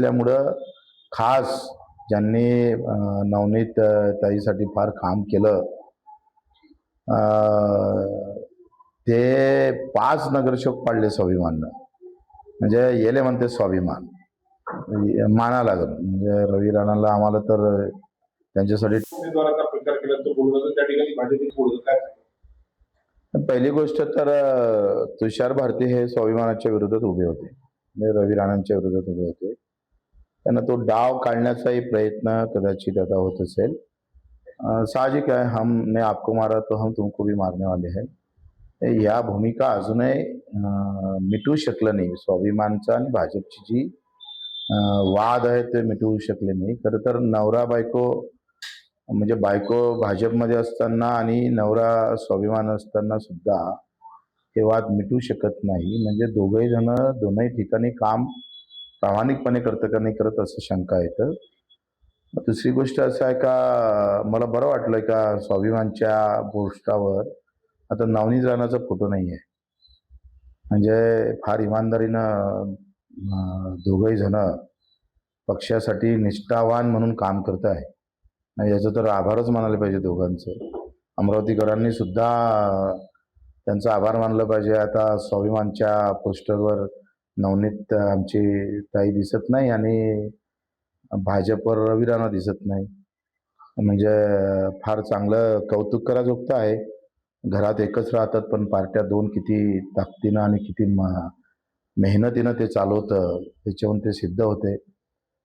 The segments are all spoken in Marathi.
असल्यामुळं खास ज्यांनी नवनीत ताईसाठी फार काम केलं ते पाच नगरसेवक पाडले स्वाभिमाननं. म्हणजे येले म्हणते स्वाभिमान. माना लागत म्हणजे रवी राणाला आम्हाला तर त्यांच्यासाठी? पहिली गोष्ट तर तुषार भारती हे स्वाभिमानाच्या विरोधात उभे होते. म्हणजे रवी राणांच्या विरोधात उभे होते. त्यांना तो डाव काढण्याचाही प्रयत्न कदाचित आता होत असेल. साहजिक आहे हमने आपको मारा तो हम तुमको भी मारने वाले हैं. या भूमिका अजूनही मिटू शकलं नाही. स्वाभिमानचा आणि भाजपची जी वाद आहे ते मिटवू शकले नाही. खरं तर नवरा बायको म्हणजे बायको भाजपमध्ये असताना आणि नवरा स्वाभिमान असताना सुद्धा हे वाद मिटू शकत नाही. म्हणजे दोघही जण दोनही ठिकाणी काम प्रामाणिकपणे करतं का नाही करत असं शंका येतं. दुसरी गोष्ट असं आहे का मला बरं वाटलं का स्वाभिमानच्या पोस्टावर आता नवनीत राणाचा फोटो नाही आहे म्हणजे फार इमानदारीनं दोघही जण पक्षासाठी निष्ठावान म्हणून काम करत आहे. याचं तर आभारच मानायला पाहिजे दोघांचं. अमरावतीकरांनी सुद्धा त्यांचा आभार मानलं पाहिजे. आता स्वाभिमानच्या पोस्टरवर नवनीत आमची ताई दिसत नाही आणि भाजपवर रवी राणा दिसत नाही. म्हणजे फार चांगलं कौतुक कराजोगतं आहे. घरात एकच राहतात पण पार्ट्या दोन किती ताकदीनं आणि किती म- मेहनतीनं ते चालवतं त्याच्याहून ते सिद्ध होते.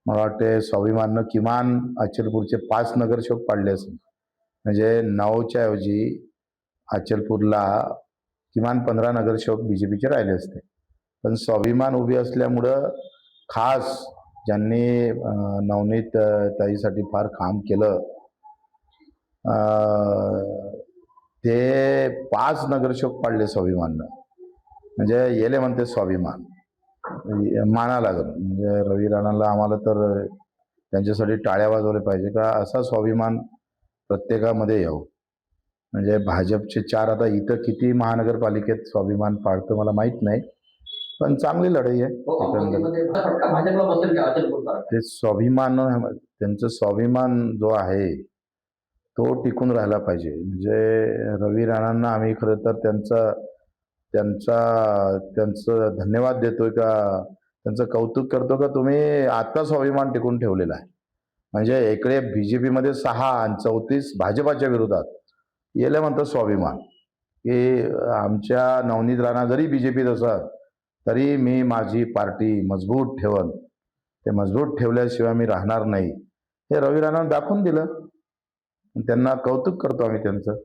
मला वाटते स्वाभिमाननं किमान अचलपूरचे पाच नगरसेवक पाडले असेल. म्हणजे नऊच्या ऐवजी अचलपूरला किमान पंधरा नगरसेवक बी जे पीचे राहिले असते. पण स्वाभिमान उभी असल्यामुळं खास ज्यांनी नवनीत ताईसाठी फार काम केलं ते पाच नगरसेवक पाडले स्वाभिमाननं. म्हणजे येले म्हणते स्वाभिमान. माना लागल. म्हणजे रवी राणाला आम्हाला तर त्यांच्यासाठी टाळ्या वाजवल्या पाहिजे का? असा स्वाभिमान प्रत्येकामध्ये यावं. म्हणजे भाजपचे चार आता इथं किती महानगरपालिकेत स्वाभिमान पाळतं मला माहीत नाही. पण चांगली लढाई आहे. हो, का अचलपूरचा ते स्वाभिमान त्यांचं स्वाभिमान जो आहे तो टिकून राहायला पाहिजे. म्हणजे रवी राणांना आम्ही खरं तर त्यांचा त्यांचा त्यांचं धन्यवाद देतोय का त्यांचं कौतुक करतो का तुम्ही आता स्वाभिमान टिकून ठेवलेला आहे. म्हणजे इकडे बी जे पीमध्ये सहा आणि चौतीस भाजपाच्या विरोधात. येलं म्हणतं स्वाभिमान. की आमच्या नवनीत राणा जरी बी जे पीत असत तरी मी माझी पार्टी मजबूत ठेवन. ते मजबूत ठेवल्याशिवाय मी राहणार नाही. हे रवी राणानं दाखवून दिलं. त्यांना कौतुक करतो आम्ही त्यांचं.